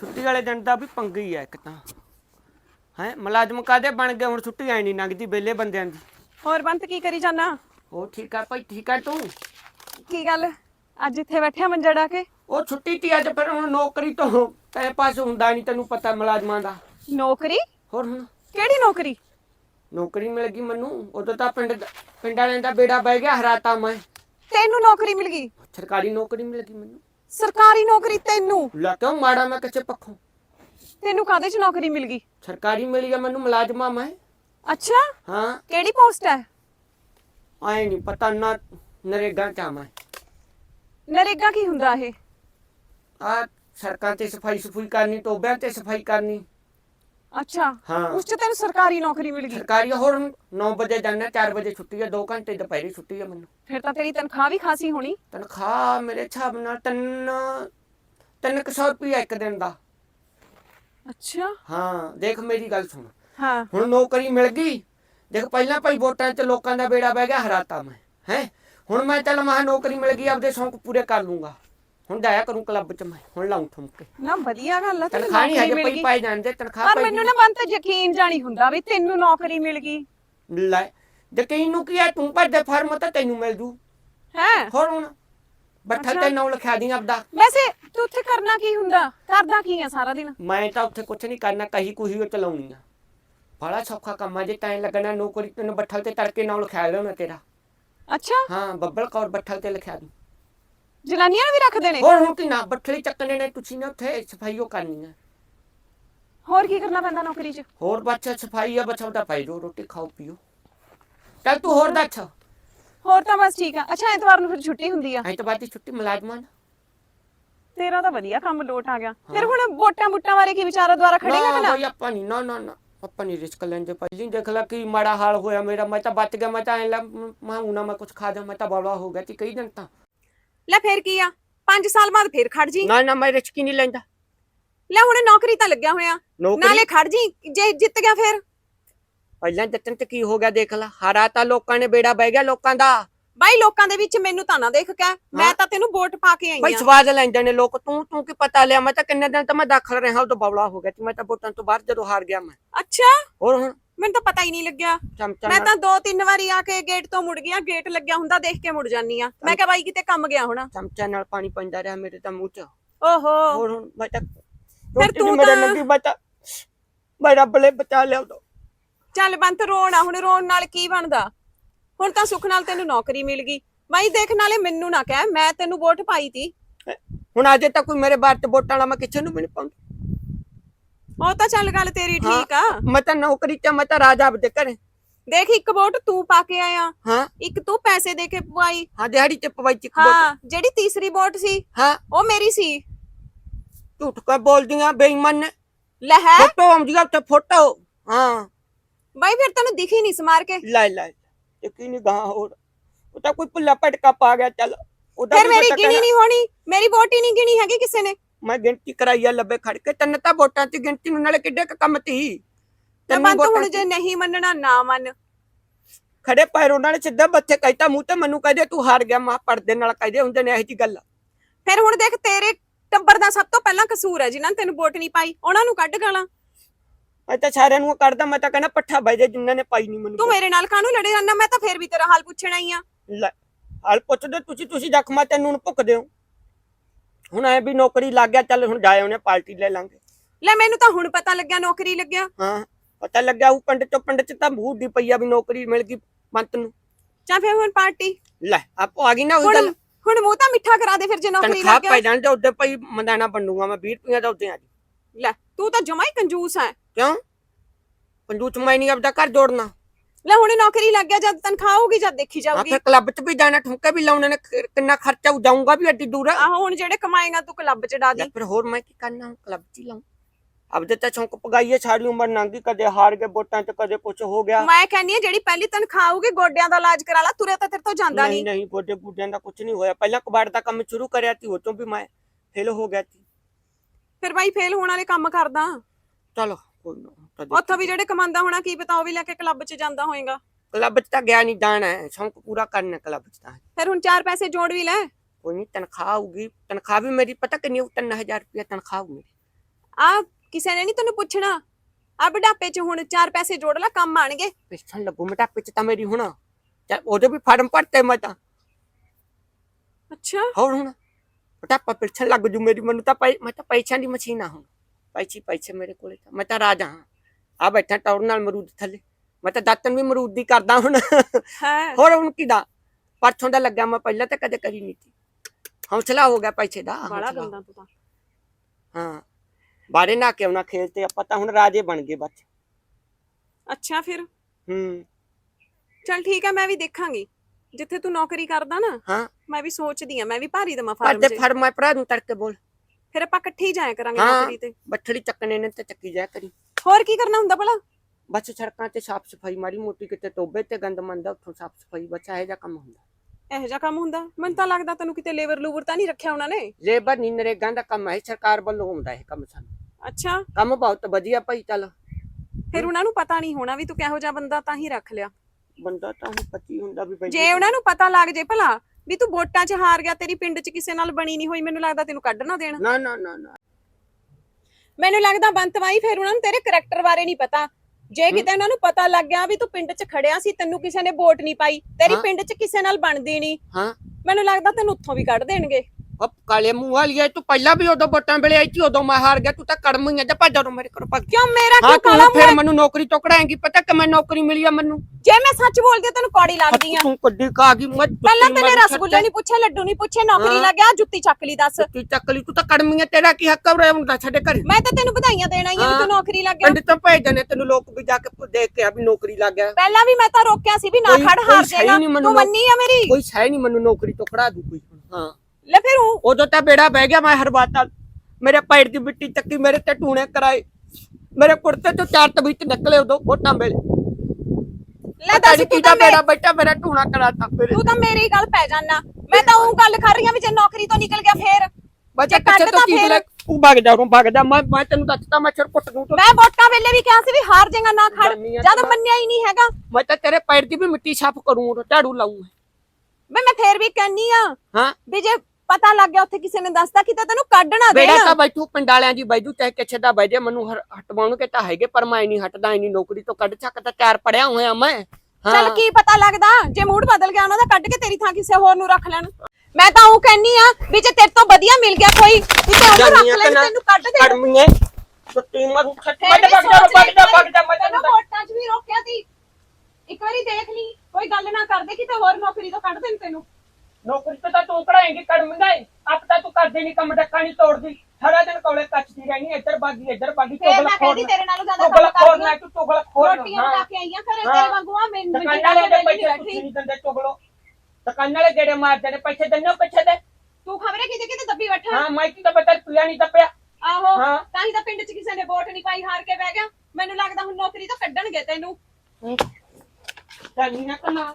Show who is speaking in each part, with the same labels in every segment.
Speaker 1: ਛੁੱਟੀ ਵਾਲੇ ਦਿਨ ਦਾ ਵੀ ਪੰਗੀ ਆ ਇੱਕ ਤਾਂ। ਹੈ? ਮੁਲਾਜ਼ਮ ਕਾਦੇ ਬਣ ਗਏ? ਹੁਣ ਛੁੱਟੀ ਆਈ ਨਹੀਂ ਲੰਘਦੀ ਵਿਹਲੇ ਬੰਦਿਆਂ ਦੀ।
Speaker 2: ਹੋਰ ਬੰਤ ਕੀ ਕਰੀ ਜਾਨਾ?
Speaker 1: ਉਹ ਠੀਕ ਆ ਭਾਈ ਠੀਕ ਆ ਤੂੰ?
Speaker 2: ਕੀ ਗੱਲ? ਅੱਜ ਇੱਥੇ ਬੈਠਿਆ ਮੰਜਾ ਡਾ ਕੇ।
Speaker 1: ਉਹ ਛੁੱਟੀ ਤੀ ਅੱਜ ਫਿਰ ਹੁਣ ਨੌਕਰੀ ਤੋਂ ਤੇਰੇ ਪਾਸ ਹੁੰਦਾ ਨਹੀਂ ਤੈਨੂੰ ਪਤਾ ਮੁਲਾਜ਼ਮਾਂ ਦਾ।
Speaker 2: ਨੌਕਰੀ?
Speaker 1: ਹੋਰ ਹੁਣ?
Speaker 2: ਕਿਹੜੀ ਨੌਕਰੀ?
Speaker 1: ਨੌਕਰੀ ਮਿਲ ਗਈ ਮੈਨੂੰ। ਉਦੋਂ ਤਾਂ ਪਿੰਡ ਦਾ- ਪਿੰਡ ਵਾਲਿਆਂ ਦਾ ਬੇੜਾ ਬਹਿ ਗਿਆ ਹਰਾਤਾ ਮੈਂ।
Speaker 2: ਤੈਨੂੰ ਨੌਕਰੀ ਮਿਲ ਗਈ?
Speaker 1: ਸਰਕਾਰੀ ਨੌਕਰੀ ਮਿਲ ਗਈ ਮੈਨੂੰ।
Speaker 2: ਸਰਕਾਰੀ ਨੌਕਰੀ ਤੈਨੂੰ?
Speaker 1: ਲੈ ਕਿਉਂ ਮਾੜਾ ਮੈਂ ਕਿਸੇ ਪੱਖੋਂ?
Speaker 2: ਤੈਨੂੰ ਕਾਹਦੇ 'ਚ ਨੌਕਰੀ ਮਿਲ ਗਈ?
Speaker 1: ਸਰਕਾਰੀ ਮਿਲੀ ਆ ਮੈਨੂੰ ਮੁਲਾਜ਼ਮਾ ਮੈਂ।
Speaker 2: ਅੱਛਾ?
Speaker 1: ਹਾਂ।
Speaker 2: ਕਿਹੜੀ ਪੋਸਟ ਹੈ
Speaker 1: ਆਏ ਨਹੀਂ ਪਤਾ ਨਾ ਨਰੇਗਾ ਚ ਆ ਮੈਂ।
Speaker 2: ਨਰੇਗਾ ਕੀ ਹੁੰਦਾ ਇਹ?
Speaker 1: ਆ ਸੜਕਾਂ ਤੇ ਸਫ਼ਾਈ ਸਫੂਈ ਕਰਨੀ ਟੋਬਿਆਂ ਤੇ ਸਫ਼ਾਈ ਕਰਨੀ।
Speaker 2: ਅੱਛਾ
Speaker 1: ਹਾਂ।
Speaker 2: ਉਸ 'ਚ ਤੈਨੂੰ ਸਰਕਾਰੀ ਨੌਕਰੀ ਮਿਲ ਗਈ।
Speaker 1: ਸਰਕਾਰੀ ਹੋਰ 9 ਵਜੇ ਜਾਣਾ 4 ਵਜੇ ਛੁੱਟੀ ਹੈ 2 ਘੰਟੇ ਦੁਪਹਿਰੀ ਛੁੱਟੀ ਹੈ ਮੈਨੂੰ।
Speaker 2: ਫਿਰ ਤਾਂ ਤੇਰੀ ਤਨਖਾਹ ਵੀ ਖਾਸੀ ਹੋਣੀ।
Speaker 1: ਤਨਖਾਹ ਮੇਰੇ ਹਿਸਾਬ ਨਾਲ ਤਿੰਨ ਤਿੰਨ ਕੁ ਸੌ ਰੁਪਇਆ ਇੱਕ ਦਿਨ ਦਾ।
Speaker 2: ਅੱਛਾ।
Speaker 1: ਹਾਂ ਦੇਖ ਮੇਰੀ ਗੱਲ ਸੁਣ।
Speaker 2: ਹਾਂ।
Speaker 1: ਹੁਣ ਨੌਕਰੀ ਮਿਲ ਗਈ ਦੇਖ ਪਹਿਲਾਂ ਭਾਈ ਵੋਟਾਂ 'ਚ ਲੋਕਾਂ ਦਾ ਬੇੜਾ ਬਹਿ ਗਿਆ ਹਰਾਤਾ ਮੈਂ ਹੈ। ਹੁਣ ਮੈਂ ਚੱਲ ਮਹਾ ਨੌਕਰੀ ਮਿਲ ਗਈ ਆਪਦੇ ਸ਼ੌਂਕ ਪੂਰੇ ਕਰ ਲੂੰਗਾ। ਹੁਣ ਜਾਇਆ ਕਰੂੰ ਕਲੱਬ 'ਚ ਮੈਂ ਹੁਣ ਲਾਉਂ ਠੁਮਕੇ।
Speaker 2: ਨਾ ਵਧੀਆ ਗੱਲ ਆ ਤੈਨੂੰ
Speaker 1: ਤਨਖਾਹ ਨਹੀਂ
Speaker 2: ਨੌਕਰੀ
Speaker 1: ਹਜੇ
Speaker 2: ਮਿਲ
Speaker 1: ਪਈ
Speaker 2: ਗਈ।
Speaker 1: ਪਾਈ ਜਾਂਦੇ ਤਨਖਾਹ
Speaker 2: ਪਰ
Speaker 1: ਪਈ
Speaker 2: ਮੈਨੂੰ ਨਾ। ਬੰਤ ਯਕੀਨ ਜਾਣੀ ਹੁੰਦਾ ਵੀ ਤੈਨੂੰ ਨੌਕਰੀ ਮਿਲ ਗਈ।
Speaker 1: ਲੈ ਯਕੀਨ ਨੂੰ ਕੀ ਹੈ ਤੂੰ ਭੱਜੇ ਫਾਰਮ ਤਾਂ ਤੈਨੂੰ ਮਿਲ ਜੂ।
Speaker 2: ਹੈ?
Speaker 1: ਹੋਰ ਹੁਣ
Speaker 2: ਅੱਛਾ।
Speaker 1: ਤੇ ਨਾਮ ਲਿਖਾ ਦੀ ਆਪਦਾ।
Speaker 2: ਵੈਸੇ ਤੂੰ ਉੱਥੇ ਕਰਨਾ ਕੀ ਹੁੰਦਾ? ਕਰਦਾ ਕੀ ਆ ਸਾਰਾ ਦਿਨ?
Speaker 1: ਮੈਂ ਤਾਂ ਉੱਥੇ ਕੁਝ ਨਹੀਂ ਕਰਨਾ ਕਹੀ ਕੁਹੀ ਉਹ ਚਲਾਉਣੀ ਆ। ਬੜਾ ਸੌਖਾ ਕੰਮ ਆ ਜੇ ਟਾਈਮ ਲੱਗਣਾ ਨੌਕਰੀ ਤੈਨੂੰ ਬੱਠਲ ਤੇ ਤੜਕੇ ਨਾਮ ਲਿਖਾ ਲੈਣਾ ਤੇਰਾ।
Speaker 2: ਅੱਛਾ।
Speaker 1: ਹਾਂ ਬੱਬਲ ਕੌਰ ਬੱਠਲ ਤੇ ਲਿਖਿਆ ਦੀ।
Speaker 2: ਜਨਾਨੀਆਂ ਨੂੰ ਵੀ ਰੱਖਦੇ ਨੇ।
Speaker 1: ਹੋਰ ਹੁਣ ਕੀ ਨਾ ਬੱਠਲੀ ਚੱਕਣੇ ਨੇ ਤੁਸੀਂ ਨਾ ਉੱਥੇ ਸਫ਼ਾਈ ਉਹ ਕਰਨੀ ਆ।
Speaker 2: ਹੋਰ ਕੀ ਕਰਨਾ ਪੈਂਦਾ ਨੌਕਰੀ 'ਚ?
Speaker 1: ਹੋਰ ਬੱਚਾ ਸਫ਼ਾਈ ਆ ਬਚਾਉਂਦਾ ਪਾਈ ਜੋ ਰੋਟੀ ਖਾਓ ਪੀਓ। ਚੱਲ ਤੂੰ ਹੋਰ ਦੱਸ।
Speaker 2: ਹੋਰ ਤਾਂ ਬਸ ਠੀਕ ਆ। ਅੱਛਾ ਐਤਵਾਰ ਨੂੰ ਫਿਰ ਛੁੱਟੀ ਹੁੰਦੀ ਆ।
Speaker 1: ਐਂ ਤਾਂ ਬਾਅਦ ਦੀ ਛੁੱਟੀ ਮੁਲਾਜ਼ਮਾਂ
Speaker 2: ਤੇਰਾ ਤਾਂ ਵਧੀਆ ਕੰਮ ਲੋਟ ਆ ਗਿਆ। ਫਿਰ ਹੁਣ ਵੋਟਾਂ ਬੁੱਟਾਂ ਬਾਰੇ ਕੀ ਵਿਚਾਰਾ ਦੁਆਰਾ ਖੜੇਗਾ
Speaker 1: ਨਾ
Speaker 2: ਕਿ ਨਾ
Speaker 1: ਬਈ ਆਪਾਂ ਨਹੀਂ ਨਾ ਨਾ ਨਾ। ਆਪਾਂ ਨਹੀਂ ਰਿਸਕ ਲੈਂਦੇ ਪਹਿਲੀ ਦੇਖ ਲੈ ਕੀ ਮਾੜਾ ਹਾਲ ਹੋਇਆ ਮੇਰਾ। ਮੈਂ ਤਾਂ ਬਚ ਗਿਆ ਮੈਂ ਤਾਂ ਐ ਲਾ ਮੈਂ ਹੁਣਾ ਮੈਂ ਕੁਝ ਖਾ ਜਾ ਮੈਂ ਤਾਂ ਬੌਲਾ ਹੋ ਗਿਆ। ਸੀ ਕਈ ਦਿਨ ਤਾਂ।
Speaker 2: ਲੈ ਫਿਰ ਕੀ ਆ? 5 ਸਾਲ ਬਾਅਦ ਫਿਰ ਖੜ ਜੀ।
Speaker 1: ਨਾ ਨਾ ਮੈਂ ਰਿਸਕ ਹੀ ਨਹੀਂ ਲੈਂਦਾ।
Speaker 2: ਲੈ ਹੁਣ ਨੌਕਰੀ ਤਾਂ ਲੱਗਿਆ ਹੋਇਆ।
Speaker 1: ਨੌਕਰੀ?
Speaker 2: ਨਾਲੇ ਖੜ ਜੀ ਜੇ ਜਿੱਤ ਗਿਆ ਫਿਰ।
Speaker 1: ਪਹਿਲਾਂ ਜੱਟਨ ਤੇ ਕੀ ਹੋ ਗਿਆ ਦੇਖ ਲੈ। ਹਾਰਾ ਤਾਂ ਲੋਕਾਂ ਨੇ ਬੇੜਾ ਬਹਿ ਗਿਆ ਲੋਕਾਂ ਦਾ।
Speaker 2: ਬਾਈ ਲੋਕਾਂ ਦੇ ਵਿੱਚ ਮੈਨੂੰ ਤਾਂ ਨਾ ਦੇਖ ਕੇ ਮੈਂ ਤਾਂ ਤੈਨੂੰ ਵੋਟ ਪਾ ਕੇ ਆਈ
Speaker 1: ਬਈ
Speaker 2: ਆ।
Speaker 1: ਸਵਾਦ ਲੈਂਦੇ ਨੇ ਲੋਕ ਤੂੰ ਤੂੰ ਕੀ ਪਤਾ ਲਿਆ? ਮੈਂ ਤਾਂ ਕਿੰਨੇ ਦਿਨ ਤਾਂ ਮੈਂ ਦਾਖਲ ਰਿਹਾ ਉਦੋਂ ਬੌਲਾ ਹੋ ਗਿਆ ਸੀ। ਮੈਂ ਤਾਂ ਵੋਟਾਂ ਤੋਂ ਬਾਅਦ ਜਦੋਂ ਹਾਰ ਗਿਆ ਮੈਂ।
Speaker 2: ਅੱਛਾ।
Speaker 1: ਹੋਰ ਹੁਣ?
Speaker 2: ਮੈਨੂੰ ਤਾਂ ਪਤਾ ਹੀ ਨਹੀਂ ਲੱਗਿਆ।
Speaker 1: ਚਮਚਾ
Speaker 2: ਮੈਂ
Speaker 1: ਨਾਲ
Speaker 2: ਤਾਂ ਦੋ ਤਿੰਨ ਵਾਰੀ ਆ ਕੇ ਗੇਟ ਤੋਂ ਮੁੜ ਗਿਆ। ਗੇਟ ਲੱਗਿਆ ਹੁੰਦਾ ਦੇਖ ਕੇ ਮੁੜ ਜਾਨੀ ਆ। ਮੈਂ ਕਿਹਾ ਬਾਈ ਕਿਤੇ ਕੰਮ ਗਿਆ ਹੋਣਾ।
Speaker 1: ਚਮਚਾ ਨਾਲ ਪਾਣੀ ਪੈਂਦਾ ਰਿਹਾ ਮੇਰੇ ਤਾਂ ਮੂੰਹ 'ਚ।
Speaker 2: ਓਹੋ।
Speaker 1: ਹੋਰ ਹੁਣ ਮੈਂ ਤਾਂ
Speaker 2: ਫਿਰ
Speaker 1: ਰੋਟੀ ਨੀ
Speaker 2: ਤੂੰ
Speaker 1: ਮੇਰੇ
Speaker 2: ਤਾਂ-
Speaker 1: ਲੱਗੀ ਮੈਂ ਤਾਂ ਮੈਂ ਰੱਬ ਨੇ ਬਚਾ ਲਿਆ ਉਦੋਂ।
Speaker 2: ਚੱਲ ਬੰਤ ਰੋਣਾ ਹੁਣ ਰੋਣ ਨਾਲ ਕੀ ਬਣਦਾ? ਹੁਣ ਤਾਂ ਸੁੱਖ ਨਾਲ ਤੈਨੂੰ ਨੌਕਰੀ ਮਿਲ ਗਈ। ਬਾਈ ਦੇਖ ਨਾਲੇ ਮੈਨੂੰ ਨਾ ਕਹਿ ਮੈਂ ਤੈਨੂੰ ਵੋਟ ਪਾਈ ਤੀ।
Speaker 1: ਹੁਣ ਅਜੇ ਤੱਕ ਕੋਈ ਮੇਰੇ ਤੇ ਵੋਟਾਂ ਵਾਲਾ ਮੈਂ ਕਿਸੇ ਨੂੰ ਵੀ ਨਹੀਂ ਪਾਉਂਦਾ।
Speaker 2: ਉਹ ਤਾਂ ਚੱਲ ਗੱਲ ਤੇਰੀ। ਠੀਕ ਆ।
Speaker 1: ਮੈਂ ਤਾਂ ਨੌਕਰੀ ਤੇ ਮੈਂ ਤਾਂ ਰਾਜਾ ਆਪਦੇ ਘਰੇ।
Speaker 2: ਦੇਖ ਇੱਕ ਵੋਟ ਤੂੰ ਪਾ ਕੇ ਆਇਆ।
Speaker 1: ਹਾਂ।
Speaker 2: ਇੱਕ ਤੂੰ ਪੈਸੇ ਦੇ ਕੇ ਪਵਾਈ।
Speaker 1: ਹਾਂ ਦਿਹਾੜੀ ਤੇ ਪਵਾਈ ਚ ਇੱਕ ਵੋਟ।
Speaker 2: ਹਾਂ ਜਿਹੜੀ ਤੀਸਰੀ ਵੋਟ ਸੀ
Speaker 1: ਹਾਂ।
Speaker 2: ਉਹ ਮੇਰੀ ਸੀ।
Speaker 1: ਝੂਠ ਕਾ ਬੋਲਦੀਆਂ ਬੇਈਮਾਨ?
Speaker 2: ਲੈ ਹੈ।
Speaker 1: ਫੋਟੋ ਆਉਂਦੀ ਆ ਉੱਥੇ ਫੋਟੋ। ਹਾਂ।
Speaker 2: ਬਾਈ ਫਿਰ ਤੈਨੂੰ ਦਿਖੀ ਨਹੀਂ ਸਮਾਰ ਕੇ।
Speaker 1: ਲੈ ਲੈ। ਕੀ ਨਹੀਂ ਗਾਂ ਹੋਰ? ਉਹ ਤਾਂ ਕੋਈ ਭੁੱਲਾ ਭਟਕਾ ਪਾ ਗਿਆ ਚੱਲ। ਉਹਦਾ
Speaker 2: ਫਿਰ
Speaker 1: ਵੀ
Speaker 2: ਮੇਰੀ
Speaker 1: ਪਤਾ
Speaker 2: ਗਿਣੀ। ਨਹੀਂ ਹੋਣੀ? ਮੇਰੀ ਵੋਟ ਹੀ ਨਹੀਂ ਗਿਣੀ ਹੈਗੀ ਕਿਸੇ ਨੇ।
Speaker 1: ਮੈਂ ਗਿਣਤੀ ਕਰਾਈ ਆ ਲੱਭੇ ਖੜ ਕੇ ਤੈਨੂੰ ਤਾਂ ਵੋਟਾਂ ਚ ਗਿਣਤੀ ਨੂੰ ਨਾਲੇ ਕਿੱਡੇ ਕੁ ਕੰਮ ਤੀ?
Speaker 2: ਤੇ ਬੰਤ
Speaker 1: ਵੋਟਾਂ
Speaker 2: ਹੁਣ ਜੇ ਨਹੀਂ ਮੰਨਣਾ ਨਾ ਮੰਨ।
Speaker 1: ਖੜੇ ਪੈਰ ਉਹਨਾਂ ਨੇ ਸਿੱਧਾ ਬੱਥੇ ਕਹਿਤਾ ਮੂੰਹ ਤੇ ਮੈਨੂੰ ਕਹਦੇ ਤੂੰ ਹਾਰ ਗਿਆ ਮਾਂ ਪਰਦੇ ਨਾਲ ਕਹਦੇ ਹੁੰਦੇ ਨੇ ਇਹੋ ਜੀ ਗੱਲ।
Speaker 2: ਫਿਰ ਹੁਣ ਦੇਖ ਤੇਰੇ ਟੱਬਰ ਦਾ ਸਭ ਤੋਂ ਪਹਿਲਾਂ ਕਸੂਰ ਹੈ ਜਿਨ੍ਹਾਂ ਨੇ ਤੈਨੂੰ ਵੋਟ ਨਹੀਂ ਪਾਈ ਉਹਨਾਂ ਨੂੰ ਕੱਢ ਗਾਲਾਂ।
Speaker 1: ਮੈਂ ਤਾਂ ਸਾਰਿਆਂ ਨੂੰ ਕੱਢਦਾ ਮੈਂ ਤਾਂ ਕਹਿੰਦਾ ਪੱਠਾ ਬਜੇ ਜਿਨ੍ਹਾਂ ਨੇ ਪਾਈ ਨਹੀਂ ਮੈਨੂੰ
Speaker 2: ਤੂੰ ਮੇਰੇ ਨਾਲ ਕਾਹਨੂੰ ਲੜੇ ਜਾਂਦਾ? ਮੈਂ ਤਾਂ ਫਿਰ ਵੀ ਤੇਰਾ ਹਾਲ ਪੁੱਛਣਾ ਹੀ ਆ।
Speaker 1: ਲੈ, ਹਾਲ ਪੁੱਛਦੇ ਤੁਸੀਂ ਤੁਸੀਂ ਜ਼ਖਮਾਂ ਤੇ ਨੂਨ ਭੁੱਕਦੇ ਹੋ। ਹੁਣ ਐ ਵੀ ਨੌਕਰੀ ਲੱਗ ਗਿਆ ਚੱਲ ਹੁਣ ਜਾਏ ਉਹਨੇ ਪਾਰਟੀ ਲੈ ਲਾਂਗੇ।
Speaker 2: ਲੈ ਮੈਨੂੰ ਤਾਂ ਹੁਣ ਪਤਾ ਲੱਗਿਆ ਨੌਕਰੀ ਲੱਗਿਆ।
Speaker 1: ਹਾਂ ਪਤਾ ਲੱਗਿਆ ਉਹ ਪਿੰਡ ਚੋਂ ਪਿੰਡ ਚ ਤਾਂ ਭੂਤ ਦੀ ਪਈ ਆ ਵੀ ਨੌਕਰੀ ਮਿਲ ਗਈ ਪੰਤ ਨੂੰ।
Speaker 2: ਜਾਂ ਫਿਰ ਹੁਣ ਪਾਰਟੀ?
Speaker 1: ਲੈ ਆਪੋ ਆ ਗਈ ਨਾ ਉਹ
Speaker 2: ਹੁਣ
Speaker 1: ਗੱਲ।
Speaker 2: ਹੁਣ ਮੂੰਹ ਤਾਂ ਮਿੱਠਾ ਕਰਾ ਦੇ ਫਿਰ ਜੇ ਨੌਕਰੀ
Speaker 1: ਤਨਖਾਹ
Speaker 2: ਲੱਗ
Speaker 1: ਪੈ
Speaker 2: ਗਿਆ
Speaker 1: ਜਾਣ ਤੇ ਉੱਤੇ ਪਈ ਮੰਦਾਨਾ ਬਣੂਗਾ ਮੈਂ 20 ਰੁਪਈਆ ਦਾ ਉੱਤੇ ਆ ਜੀ
Speaker 2: ਲੈ ਤੂੰ ਤਾਂ ਜਮਾ ਹੀ ਕੰਜੂਸ ਹੈ
Speaker 1: ਕਿਉਂ? ਕੰਜੂਸ ਮੈਂ ਨਹੀਂ ਆਪਦਾ ਘਰ ਜੋੜਨਾ।
Speaker 2: ਲੈ ਹੁਣ ਨੌਕਰੀ ਲੱਗ ਗਿਆ ਜਦ ਤਨਖਾਹ ਹੋਊਗੀ ਜਦ ਦੇਖੀ
Speaker 1: ਆ
Speaker 2: ਜਾਊਗੀ।
Speaker 1: ਫਿਰ ਕਲੱਬ ਚ ਵੀ ਜਾਣਾ ਠੁਮਕੇ ਵੀ ਲਾਉਣੇ ਨੇ ਕਿ- ਕਿੰਨਾ ਖਰਚਾ ਹੋ ਜਾਊਗਾ ਵੀ ਐਡੀ ਦੂਰ?
Speaker 2: ਆਹੋ ਹੁਣ ਜਿਹੜੇ ਕਮਾਏਗਾ ਤੂੰ ਕਲੱਬ ਚ ਡਾ ਦੀ।
Speaker 1: ਫਿਰ ਹੋਰ ਮੈਂ ਕੀ ਕਰਨਾ ਕਲੱਬ ਚ ਹੀ ਲਾਉਂ। ਆਪਦੇ ਤਾਂ ਚੌਂਕ ਪਗਾਈਏ ਸਾਰੀ ਉਮਰ ਲੰਘੀ ਕਦੇ ਹਾਰ ਗਏ ਵੋਟਾਂ ਚ ਕਦੇ ਕੁਝ ਹੋ ਗਿਆ।
Speaker 2: ਮੈਂ ਕਹਿੰਨੀ ਆ ਜਿਹੜੀ ਪਹਿਲੀ ਤਨਖਾਹ ਆਊਗੀ ਗੋਡਿਆਂ ਦਾ ਇਲਾਜ ਕਰਾ ਲਾ ਤੁਰਿਆ ਤਾਂ ਤੇਰੇ ਤੋਂ ਜਾਂਦਾ
Speaker 1: ਨਹੀਂ
Speaker 2: ਨਹੀਂ
Speaker 1: ਨਹੀਂ ਗੋਡੇ ਗੁੱਡਿਆਂ ਦਾ ਕੁਝ ਨਹੀਂ ਹੋਇਆ। ਪਹਿਲਾਂ ਕਬਾੜ ਦਾ ਕੰਮ ਸ਼ੁਰੂ ਕਰਿਆ ਸੀ ਉਹ ਤੋਂ ਵੀ ਮੈਂ ਫੇਲ ਹੋ ਗਿਆ ਸੀ।
Speaker 2: ਫਿਰ ਬਾਈ ਫੇਲ ਹੋਣ ਵਾਲੇ ਕੰਮ ਕਰਦਾ।
Speaker 1: ਚਲੋ। ਕੋਈ ਨਾ ਤਾਂ
Speaker 2: ਉੱਥੋਂ ਵੀ ਜਿਹੜੇ ਕਮਾਉਂਦਾ ਹੋਣਾ ਕੀ ਪਤਾ ਉਹ ਵੀ ਲੈ ਕੇ ਕਲੱਬ ਚ ਜਾਂਦਾ ਹੋਏਗਾ।
Speaker 1: ਕਲੱਬ ਚ ਤਾਂ ਗਿਆ ਨਹੀਂ ਜਾਣਾ ਹੈ ਸ਼ੌਂਕ ਪੂਰਾ ਕਰਨਾ ਕਲੱਬ ਚ ਤਾਂ।
Speaker 2: ਫਿਰ ਹੁਣ ਚਾਰ ਪੈਸੇ ਜੋੜ ਵੀ ਲੈ।
Speaker 1: ਕੋਈ ਨਹੀਂ ਤਨਖਾਹ ਆਊਗੀ ਤਨਖਾਹ ਵੀ ਮੇਰੀ ਪਤਾ ਕਿੰਨੀ ਹੋਊ? ਤਿੰਨ ਹਜ਼ਾਰ ਰੁਪਇਆ ਤਨਖਾਹ ਹੋਊ ਮੇਰੀ।
Speaker 2: ਆ ਕਿਸੇ ਨੇ ਨਹੀਂ ਤੈਨੂੰ ਪੁੱਛਣਾ? ਆ ਬੁਢਾਪੇ 'ਚ ਹੁਣ ਚਾਰ ਪੈਸੇ ਜੋੜ ਲੈ ਕੰਮ ਆਣਗੇ।
Speaker 1: ਪਿੱਛਣ ਲੱਗੂ ਮਟਾ ਪਿੱਛ ਤਾਂ ਮੇਰੀ ਹੁਣ ਚੱਲ ਉਹਦੇ ਵੀ ਫਾਰਮ ਭਰਤੇ ਮੈਂ ਤਾਂ।
Speaker 2: ਅੱਛਾ।
Speaker 1: ਹੋਰ ਹੁਣ ਪਟਾਪਾ ਪਿੱਛਣ ਲੱਗ ਜੂ ਮੇਰੀ ਮੈਨੂੰ ਤਾਂ ਪੈ- ਮੈਂ ਤਾਂ ਪੈਸਿਆਂ ਦੀ ਮਸ਼ੀਨ ਆ ਹੁਣ। ਪੈਸੇ ਪੈਸੇ ਮੇਰੇ ਕੋਲੇ ਤਾਂ। ਮੈਂ ਤਾਂ ਰਾਜਾ ਹਾਂ। ਆ ਬੈਠਾ ਟੌਰ ਨਾਲ ਮਰੂਦ ਥੱਲੇ। ਮੈਂ ਤਾਂ ਦਾਤਨ ਵੀ ਮਰੂਦ ਦੀ ਕਰਦਾ ਹੁਣ।
Speaker 2: ਹੈ।
Speaker 1: ਹੋਰ ਹੁਣ ਕਿਦਾ ਪਰਸੋਂ ਦਾ ਲੱਗਿਆ ਮੈਂ ਪਹਿਲਾਂ ਤਾਂ ਕਦੇ ਕਰੀ ਨਹੀਂ ਸੀ। ਹੌਸਲਾ ਹੋ ਗਿਆ ਪੈਸੇ ਦਾ
Speaker 2: ਬੜਾ
Speaker 1: ਹੌਸਲਾ।
Speaker 2: ਗੰਦਾ ਤੂੰ ਤਾਂ।
Speaker 1: ਹਾਂ। ਬਾਰੇ ਨਾ ਕੇ ਆਉਣਾ ਖੇਤ ਤੇ ਆਪਾਂ ਤਾਂ ਹੁਣ ਰਾਜੇ ਬਣ ਗਏ ਬੱਚ
Speaker 2: ਅੱਛਾ ਫਿਰ?
Speaker 1: ਹੂੰ।
Speaker 2: ਚਲ ਠੀਕ ਆ ਮੈਂ ਵੀ ਦੇਖਾਂਗੀ। ਜਿੱਥੇ ਤੂੰ ਨੌਕਰੀ ਕਰਦਾ ਨਾ
Speaker 1: ਹਾਂ।
Speaker 2: ਮੈਂ ਵੀ ਸੋਚਦੀ ਆ ਮੈਂ ਵੀ ਭਾਰੀ ਦਮਾ ਫਾਰਮ
Speaker 1: ਪਰਦੇ
Speaker 2: 'ਚ।
Speaker 1: ਫੜ ਮੈਂ ਭਰਾ ਨੂੰ ਤੜਕੇ ਬੋਲ।
Speaker 2: ਫਿਰ ਆਪਾਂ ਇਕੱਠੇ ਹੀ ਜਾਇਆ ਕਰਾਂਗੇ
Speaker 1: ਹਾਂ।
Speaker 2: ਨੌਕਰੀ ਤੇ।
Speaker 1: ਬੱਠੜੀ ਚੱਕਣੇ ਨੇ ਤੇ ਚੱਕੀ ਜਾਇਆ ਕਰੀ।
Speaker 2: ਹੋਰ ਕੀ ਕਰਨਾ ਹੁੰਦਾ ਭਲਾ?
Speaker 1: ਬਸ ਸੜਕਾਂ ਤੇ ਸਾਫ਼ ਸਫ਼ਾਈ ਮਾੜੀ ਮੋਟੀ ਕਿਤੇ ਟੋਬੇ ਤੇ ਗੰਦ ਮੰਦਾ ਉੱਥੋਂ ਸਾਫ਼ ਸਫ਼ਾਈ ਬਸ ਇਹੋ ਜਿਹਾ ਕੰਮ ਹੁੰਦਾ।
Speaker 2: ਇਹੋ ਜਿਹਾ ਕੰਮ ਹੁੰਦਾ? ਮੈਨੂੰ ਤਾਂ ਲੱਗਦਾ ਤੈਨੂੰ ਕਿਤੇ ਲੇਬਰ ਲੂਬਰ ਤਾਂ ਨਹੀਂ ਰੱਖਿਆ ਉਹਨਾਂ ਨੇ?
Speaker 1: ਲੇਬਰ ਨਹੀਂ ਨਰੇਗਾ ਦਾ ਕੰਮ ਹੈ ਸਰਕਾਰ ਵੱਲੋਂ ਹੁੰਦਾ ਇਹ ਕੰਮ ਸਾਨੂੰ।
Speaker 2: ਅੱਛਾ।
Speaker 1: ਕੰਮ ਬਹੁਤ ਵਧੀਆ ਭਾਈ ਚੱਲ।
Speaker 2: ਫਿਰ ਉਹਨਾਂ ਨੂੰ ਪਤਾ ਨਹੀਂ ਹੋਣਾ ਵੀ ਤੂੰ ਕਿਹੋ ਜਿਹਾ ਬੰਦਾ ਤਾਂ ਹੀ ਰੱਖ ਲਿਆ।
Speaker 1: ਬੰਦਾ ਤਾਂ ਹੁਣ ਪਤੀ ਹੁੰਦਾ ਵੀ
Speaker 2: ਜੇ ਉਹਨਾਂ ਨੂੰ ਪਤਾ ਲੱਗ ਜੇ ਭਲਾ ਵੀ ਤੂੰ ਵੋਟਾਂ 'ਚ ਹਾਰ ਗਿਆ ਤੇਰੀ ਪਿੰਡ 'ਚ ਕਿਸੇ ਨਾਲ ਬਣੀ ਨਹੀਂ ਹੋਈ ਮੈਨੂੰ ਲੱਗਦਾ ਤੈਨੂੰ ਕੱਢ ਨਾ ਦੇਣ।
Speaker 1: ਨਾ ਨਾ ਨਾ ਨਾ।
Speaker 2: ਮੈਨੂੰ ਲੱਗਦਾ ਬੰਤਵਾਈ ਫਿਰ ਉਹਨਾਂ ਨੂੰ ਤੇਰੇ ਕਰੈਕਟਰ ਬਾਰੇ ਨਹੀਂ ਪਤਾ। ਜੇ ਕਿਤੇ ਉਹਨਾਂ ਨੂੰ ਪਤਾ ਲੱਗ ਗਿਆ ਵੀ ਤੂੰ ਪਿੰਡ 'ਚ ਖੜਿਆ ਸੀ ਤੈਨੂੰ ਕਿਸੇ ਨੇ ਵੋਟ ਨਹੀਂ ਪਾਈ ਤੇਰੀ
Speaker 1: ਹਾਂ।
Speaker 2: ਪਿੰਡ 'ਚ ਕਿਸੇ ਨਾਲ ਬਣਦੀ ਨਹੀਂ।
Speaker 1: ਹਾਂ।
Speaker 2: ਮੈਨੂੰ ਲੱਗਦਾ ਤੈਨੂੰ ਉੱਥੋਂ ਵੀ ਕੱਢ ਦੇਣਗੇ।
Speaker 1: ਉਹ ਕਾਲੇ ਮੂੰਹ ਵਾਲੀ ਐ ਤੂੰ ਪਹਿਲਾਂ ਵੀ ਉਦੋਂ ਵੋਟਾਂ ਵੇਲੇ ਆਈ ਸੀ ਉਦੋਂ ਮੈਂ ਹਾਰ ਗਿਆ ਤੂੰ ਤਾਂ ਕੜਮ ਹੀ ਆ ਜਾ ਭੱਜ ਉਰੋਂ ਮੇਰੇ ਕੋਲ ਭੱਜ
Speaker 2: ਕਿਉਂ ਮੇਰਾ ਕਿਉਂ ਕਾਲਾ
Speaker 1: ਤੂੰ
Speaker 2: ਮੂੰਹ
Speaker 1: ਫਿਰ? ਮੈਨੂੰ ਨੌਕਰੀ ਤੋਂ ਕਢਾਏਂਗੀ ਪਤਾ ਕਿ ਮੈਂ ਨੌਕਰੀ ਮਿਲੀ ਆ ਮੈਨੂੰ?
Speaker 2: ਜੇ ਮੈਂ ਸੱਚ ਬੋਲਦੀ ਹਾਂ, ਤੈਨੂੰ ਕੌੜੀ ਲੱਗਦੀ ਆ।
Speaker 1: ਤੂੰ ਕੱਡੀ ਕਾ ਗਈ ਮੈਂ
Speaker 2: ਪਹਿਲਾਂ ਤੈਨੇ ਰਸਗੁੱਲੇ ਨਹੀਂ ਪੁੱਛੇ ਲੱਡੂ ਨਹੀਂ ਪੁੱਛੇ ਨੌਕਰੀ
Speaker 1: ਹਾਂ।
Speaker 2: ਲੱਗ ਗਿਆ ਜੁੱਤੀ ਚੱਕ ਲਈ ਦੱਸ।
Speaker 1: ਕੀ ਚੱਕਲੀ ਤੂੰ ਤਾਂ ਕੜਮੀ ਐ ਤੇਰਾ ਕੀ ਹੱਕ ਹੈ ਹੁੰਦਾ ਸਾਡੇ ਘਰ।
Speaker 2: ਮੈਂ ਤਾਂ ਤੈਨੂੰ ਵਧਾਈਆਂ ਦੇਣ ਆਈ ਆ ਵੀ
Speaker 1: ਹਾਂ।
Speaker 2: ਤੂੰ ਨੌਕਰੀ ਲੱਗ ਗਿਆ।
Speaker 1: ਪਿੰਡ ਤੋਂ ਭੇਜਦੇ ਨੇ ਤੈਨੂੰ ਲੋਕ ਵੀ ਜਾ ਕੇ ਦੇਖ ਕੇ ਆ ਵੀ ਨੌਕਰੀ ਲੱਗ ਗਿਆ।
Speaker 2: ਪਹਿਲਾਂ ਵੀ ਮੈਂ ਤਾਂ ਰੋਕਿਆ ਸੀ ਵੀ ਨਾ
Speaker 1: ਕੋਈ-
Speaker 2: ਖੜ
Speaker 1: ਕੋਈ
Speaker 2: ਹਾਰ
Speaker 1: ਸਹੀ
Speaker 2: ਜਾਏਗਾ
Speaker 1: ਨਹੀਂ ਮੈਨੂੰ
Speaker 2: ਤੂੰ ਮੰਨੀ ਆ ਮੇਰੀ?
Speaker 1: ਕੋਈ ਸਹਿ ਨਹੀਂ ਮੈਨੂੰ ਨੌਕਰੀ ਤੋਂ ਖੜਾ ਦੂ ਕੋਈ ਹਾਂ।
Speaker 2: ਲੈ ਫਿਰ ਉਹ।
Speaker 1: ਉਦੋਂ ਤਾਂ ਬੇੜਾ ਬਹਿ ਗਿਆ ਮੈਂ ਹਰ ਬਾਤ ਨਾਲ। ਮੇਰੇ ਪੈਰ ਦੀ ਮਿੱਟੀ ਚੱਕੀ ਮੇਰੇ ਤੇ ਟੂਣੇ ਕਰਾਏ। ਮੇਰੇ ਕੁੜਤੇ ਤੋਂ ਚਾਰ ਤਬੀਤ ਨਿਕਲੇ ਉਦੋਂ ਵੋਟਾਂ ਵੇਲੇ
Speaker 2: ਲੈ ਦੱਸ ਤੂੰ
Speaker 1: ਬੇੜਾ ਬੈਠਾ ਮੇਰਾ ਟੂਣਾ ਕਰਾਤਾ ਮੇਰੇ
Speaker 2: ਤੂੰ ਤਾਂ ਮੇਰੀ ਗੱਲ ਪੈ ਜਾਣਾ। ਮੈਂ ਤਾਂ ਉਹ ਗੱਲ ਕਰ ਰਹੀ ਆ ਵੀ ਜੇ ਨੌਕਰੀ ਤੋਂ ਨਿਕਲ ਗਿਆ ਫੇਰ।
Speaker 1: ਬੱਚਾ ਕਿੱਥੇ ਤੋਂ
Speaker 2: ਫਿਰ-
Speaker 1: ਲੈ ਤੂੰ ਭੱਗ ਜਾ ਰੋਂ ਭੱਗ ਜਾ। ਮੈਂ ਮੈਂ ਤੈਨੂੰ ਦੱਸਤਾ ਮੈਂ ਸਿਰ ਪੁੱਟ ਦੂੰ ਤੂੰ
Speaker 2: ਮੈਂ ਵੋਟਾਂ ਵੇਲੇ ਵੀ ਕਿਹਾ ਸੀ ਵੀ ਹਾਰ ਜਾਏਗਾ ਨਾ ਖੜ। ਜਦ। ਮੰਨਿਆ ਹੀ ਨਹੀਂ ਹੈਗਾ।
Speaker 1: ਮੈਂ ਤਾਂ ਤੇਰੇ ਪੈਰ ਦੀ ਵੀ ਮਿੱਟੀ ਸਾਫ਼ ਕਰੂੰ ਝਾੜੂ ਲਾਊਂ
Speaker 2: ਮੈਂ। ਮੈਂ ਫੇਰ ਵੀ ਕਹਿੰਨੀ ਆ
Speaker 1: ਹਾਂ।
Speaker 2: ਵੀ ਜੇ ਪਤਾ ਲੱਗ ਗਿਆ ਉੱਥੇ ਕਿਸੇ ਨੇ ਦੱਸਤਾ ਕਿਤੇ ਤੈਨੂੰ ਕੱਢ ਨਾ
Speaker 1: ਬੇੜਾ
Speaker 2: ਦੇਣ।
Speaker 1: ਤਾਂ ਬੈਠੂ ਪਿੰਡਾਲਿਆਂ ਦੀ ਬੈਜੂ ਚਾਹੇ ਕਿਛੇ ਦਾ ਬੈਜੇ ਮੈਨੂੰ ਹਰ- ਹਟਵਾਉਣਗੇ ਤਾਂ ਹੈਗੇ ਪਰ ਮੈਂ ਨਹੀਂ ਹਟਦਾ ਇਨੀ ਨੌਕਰੀ ਤੋਂ ਕੱਢ ਸਕਦਾ ਚਾਰ ਪੜਿਆ ਹੋਇਆ ਮੈਂ।
Speaker 2: ਚੱਲ ਕੀ ਪਤਾ ਲੱਗਦਾ? ਜੇ ਮੂਡ ਬਦਲ ਗਿਆ ਉਹਨਾਂ ਦਾ ਕੱਢ ਕੇ ਤੇਰੀ ਥਾਂ ਕਿਸੇ ਹੋਰ ਨੂੰ ਰੱਖ ਲੈਣ। ਮੈਂ ਤਾਂ ਉਹ ਕਹਿੰਨੀ ਆ ਵੀ ਜੇ ਤੇਰੇ ਤੋਂ ਵਧੀਆ ਮਿਲ ਗਿਆ ਕੋਈ ਵੀ ਤੇ ਉਹਨੂੰ ਰੱਖ ਲੈ ਤੈਨੂੰ ਕੱਢ ਦੇ
Speaker 1: ਕੜਮੀਏ ਸੁੱਤੀ ਮਰੂ ਖੱਟ
Speaker 2: ਫੇਰ
Speaker 1: ਮੈਂ ਜਾ
Speaker 2: ਲੈ
Speaker 1: ਭੱਗ ਜਾ ਮੈਂ
Speaker 2: ਤੈਨੂੰ
Speaker 1: ਤੈਨੂੰ
Speaker 2: ਵੋਟਾਂ 'ਚ ਵੀ ਰੋਕਿਆ ਸੀ। ਇੱਕ ਵਾਰੀ ਦੇਖ ਲਈ ਕੋਈ ਗੱਲ ਨਾ ਕਰਦੇ ਕਿਤੇ ਹੋਰ ਨੌਕਰੀ ਤੋਂ ਕੱਢ ਦੇਣ ਤੈਨੂੰ।
Speaker 1: ਨੌਕਰੀ ਤੋਂ ਤਾਂ ਤੂੰ ਕਢਾਏਂਗੀ ਕੜਮੀਆਂ ਆਪ ਤਾਂ ਤੂੰ ਕਰਦੇ ਨਹੀਂ ਕੰਮ ਡੱਕਾ ਨਹੀਂ ਤੋੜਦੀ। ਸਾਰਾ ਦਿਨ ਕੋਲੇ ਕੱਚਦੀ ਰਹਿਣੀ ਇੱਧਰ ਬਾਗੀ ਇੱਧਰ ਬਾਗੀ
Speaker 2: ਫੇਰ
Speaker 1: ਚੁਗਲ
Speaker 2: ਮੈਂ
Speaker 1: ਖੋਰ
Speaker 2: ਕਹਿੰਦੀ ਤੇਰੇ ਨਾਲੋਂ ਜ਼ਿਆਦਾ
Speaker 1: ਚੁਗਲ
Speaker 2: ਕੰਮ
Speaker 1: ਖੋਰ
Speaker 2: ਕਰਦੀ
Speaker 1: ਨਾ। ਤੂੰ ਚੁਗਲ ਖੋਰ
Speaker 2: ਰੋਟੀਆਂ
Speaker 1: ਹਾਂ।
Speaker 2: ਬਣਾ ਕੇ ਆਈਆਂ ਘਰੇ
Speaker 1: ਹਾਂ।
Speaker 2: ਤੇਰੇ ਵਾਂਗੂ ਆ ਮੈਨੂੰ
Speaker 1: ਦੁਕਾਨ ਵਾਲੇ ਦੇ ਪੈਸੇ ਨਹੀਂ ਦਿੰਦੇ ਚੁਗਲੋ ਦੁਕਾਨ ਵਾਲੇ ਜਿਹੜੇ ਮਾਰਦੇ ਨੇ ਪੈਸੇ ਦਿੰਦੇ ਉਹ ਪਿੱਛੇ ਦੇ।
Speaker 2: ਤੂੰ ਖਬਰੇ ਕਿਤੇ ਕਿਤੇ ਦੱਬੀ ਬੈਠਾ।
Speaker 1: ਹਾਂ ਮੈਂ ਕੀ ਤਾਂ ਬਤਾ ਪਿਆ ਨਹੀਂ ਤਾਂ ਪਿਆ।
Speaker 2: ਆਹੋ
Speaker 1: ਹਾਂ।
Speaker 2: ਤਾਂ ਹੀ ਤਾਂ ਪਿੰਡ 'ਚ ਕਿਸੇ ਨੇ ਵੋਟ ਨਹੀਂ ਪਾਈ ਹਾਰ ਕੇ ਬਹਿ ਗਿਆ। ਮੈਨੂੰ ਲੱਗਦਾ ਹੁਣ ਨੌਕਰੀ ਤੋਂ ਕੱਢਣਗੇ ਤੈਨੂੰ।
Speaker 1: ਜਾਨੀ ਨਾ ਕਨਾ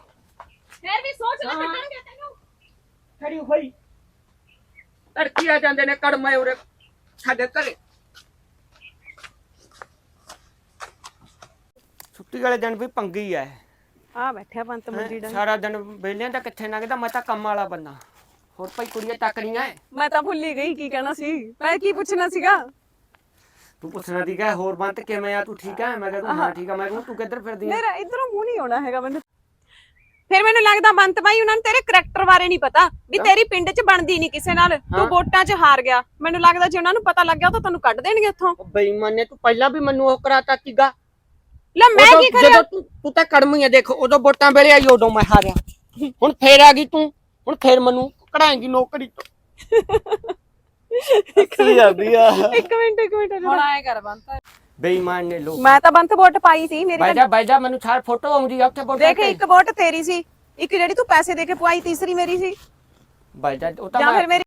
Speaker 2: ਫੇਰ ਵੀ ਸੋਚ ਲੈ
Speaker 1: ਹਾਂ।
Speaker 2: ਕੱਢਣਗੇ ਤੈਨੂੰ।
Speaker 1: ਖੜੀ ਹੋਈ। ਤੜਕੀ ਆ ਜਾਂਦੇ ਨੇ ਕੜਮੇ ਉਰੇ ਸਾਡੇ ਘਰੇ। ਛੁੱਟੀ ਵਾਲੇ ਦਿਨ ਵੀ ਪੰਗੀ ਐ।
Speaker 2: ਆ ਬੈਠਿਆ ਪੰਤ
Speaker 1: ਹੈਂ, ਸਾਰਾ ਦਿਨ ਵਿਹਲਿਆਂ ਦਾ ਕਿੱਥੇ ਲੰਘਦਾ? ਮੈਂ ਤਾਂ ਕੰਮ ਵਾਲਾ ਬੰਦਾ। ਹੋਰ ਭਾਈ ਕੁੜੀਆਂ ਤੱਕੜੀਆਂ ਐ।
Speaker 2: ਮੈਂ ਤਾਂ ਭੁੱਲ ਹੀ ਗਈ ਕੀ ਕਹਿਣਾ ਸੀ। ਮੈਂ ਕੀ ਪੁੱਛਣਾ ਸੀਗਾ?
Speaker 1: ਤੂੰ ਪੁੱਛਣਾ ਦੀ ਕਹੇ ਹੋਰ ਬੰਤ ਕਿਵੇਂ ਆ? ਤੂੰ ਠੀਕ ਆ ਮੈਂ ਕਿਹਾ ਤੂੰ ਹਾਂ ਠੀਕ ਆ। ਮੈਂ ਕਿਹਾ ਤੂੰ ਕਿੱਧਰ ਫਿਰਦੀ ਆ
Speaker 2: ਮੇਰਾ ਇਧਰੋਂ ਮੂੰਹ ਨਹੀਂ ਆਉਣਾ ਹੈਗਾ ਮੈਨੂੰ। ਫਿਰ ਮੈਨੂੰ ਲੱਗਦਾ ਬੰਤ ਬਾਈ ਉਹਨਾਂ ਨੂੰ ਤੇਰੇ ਕਰੈਕਟਰ ਬਾਰੇ ਨਹੀਂ ਪਤਾ ਵੀ ਤੇਰੀ ਪਿੰਡ 'ਚ ਬਣਦੀ ਨਹੀਂ ਕਿਸੇ ਨਾਲ ਤੂੰ। ਵੋਟਾਂ 'ਚ ਹਾਰ ਗਿਆ। ਮੈਨੂੰ ਲੱਗਦਾ ਜੇ ਉਹਨਾਂ ਨੂੰ ਪਤਾ ਲੱਗ ਗਿਆ ਤਾਂ ਤੈਨੂੰ ਕੱਢ ਦੇਣਗੇ ਉੱਥੋਂ।
Speaker 1: ਉਹ ਬੇਈਮਾਨ ਨੇ ਤੂੰ ਪਹਿਲਾਂ ਵੀ ਮੈਨੂੰ ਉਹ ਕਰਾਤਾ ਸੀਗਾ।
Speaker 2: ਲੈ ਮੈਂ
Speaker 1: ਉਦੋਂ
Speaker 2: ਕੀ ਕਰਿਆ?
Speaker 1: ਜਦੋਂ ਤੂੰ ਤੂੰ ਤਾਂ ਕੜਮੀ ਆ ਦੇਖ ਉਦੋਂ ਵੋਟਾਂ ਵੇਲੇ ਆਈ ਉਦੋਂ ਮੈਂ ਹਾਰਿਆ। ਹੁਣ ਫੇਰ ਆ ਗਈ ਤੂੰ ਹੁਣ ਫੇਰ ਮੈਨੂੰ ਕਢਾਏਂਗੀ ਨੌਕਰੀ ਤੋਂ।
Speaker 3: ਕੀ ਜਾਂਦੀ ਆ।
Speaker 2: ਇੱਕ ਮਿੰਟ ਇੱਕ ਮਿੰਟ।
Speaker 4: ਹੁਣ ਆਏ ਕਰ ਬੰਤਾ।
Speaker 1: ਬੇਈਮਾਨ ਨੇ ਲੋਕ।
Speaker 2: ਮੈਂ ਤਾਂ ਬੰਤ ਵੋਟ ਪਾਈ ਸੀ ਮੇਰੀ
Speaker 1: ਬਾਈਜਾ ਬਾਈਜਾ ਮੈਨੂੰ ਸਾਰ ਫੋਟੋ ਆਉਂਦੀ ਆ ਉੱਥੇ ਵੋਟਾਂ
Speaker 2: ਦੇਖ ਇੱਕ ਵੋਟ ਤੇਰੀ ਸੀ ਇੱਕ ਜਿਹੜੀ ਤੂੰ ਪੈਸੇ ਦੇ ਕੇ ਪਵਾਈ ਤੀਸਰੀ ਮੇਰੀ ਸੀ।
Speaker 1: ਬਾਈਜਾ ਉਹ ਤਾਂ
Speaker 2: ਜਾਂ
Speaker 1: ਮੈਂ
Speaker 2: ਫਿਰ ਮੇਰੀ